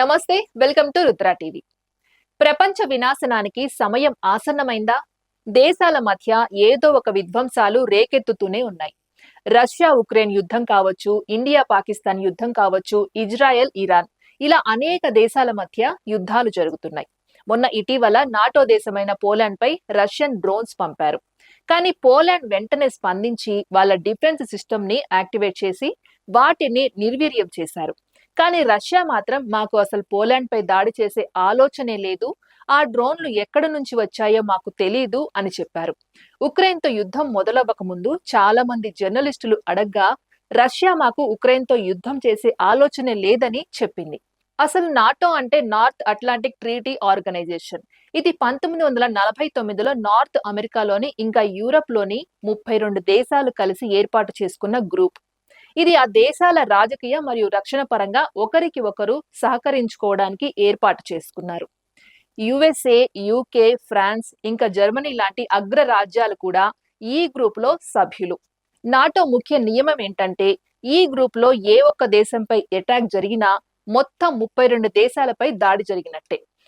నమస్తే welcome to Rudra TV. ప్రపంచ వినాశనానికి సమయం ఆసన్నమైందా? దేశాల మధ్య ఏదో ఒక విధ్వంసాలు రేకెత్తుతూనే ఉన్నాయి. రష్యా ఉక్రెయిన్ యుద్ధం కావచ్చు ఇండియా పాకిస్తాన్ యుద్ధం కావచ్చు ఇజ్రాయెల్ ఇరాన్ ఇలా అనేక దేశాల మధ్య యుద్ధాలు జరుగుతున్నాయి. మొన్న ఇటీవల నాటో దేశమైన పోలాండ్ పై రష్యన్ డ్రోన్స్ పంపారు. కానీ పోలాండ్ వెంటనే స్పందించి వాళ్ళ డిఫెన్స్ సిస్టమ్ని యాక్టివేట్ చేసి వాటిని నిర్వీర్యం చేశారు. కానీ రష్యా మాత్రం మాకు అసలు పోలాండ్ పై దాడి చేసే ఆలోచనే లేదు. ఆ డ్రోన్లు ఎక్కడ నుంచి వచ్చాయో మాకు తెలీదు అని చెప్పారు. ఉక్రెయిన్తో యుద్ధం మొదలవ్వక ముందు చాలా మంది జర్నలిస్టులు అడగ్గా రష్యా మాకు ఉక్రెయిన్తో యుద్ధం చేసే ఆలోచనే లేదని చెప్పింది. అసలు నాటో అంటే నార్త్ అట్లాంటిక్ ట్రీటీ ఆర్గనైజేషన్. ఇది పంతొమ్మిది వందల నలభై తొమ్మిదిలో నార్త్ అమెరికాలోని ఇంకా యూరప్లోని ముప్పై రెండు దేశాలు కలిసి ఏర్పాటు చేసుకున్న గ్రూప్. ఇది ఆ దేశాల రాజకీయ మరియు రక్షణ పరంగా ఒకరికి ఒకరు సహకరించుకోవడానికి ఏర్పాటు చేసుకున్నారు. యుఎస్ఏ యూకే ఫ్రాన్స్ ఇంకా జర్మనీ లాంటి అగ్ర రాజ్యాలు కూడా ఈ గ్రూప్లో సభ్యులు. నాటో ముఖ్య నియమం ఏంటంటే ఈ గ్రూప్లో ఏ ఒక్క దేశంపై అటాక్ జరిగినా మొత్తం ముప్పై రెండు దేశాలపై దాడి జరిగినట్టే.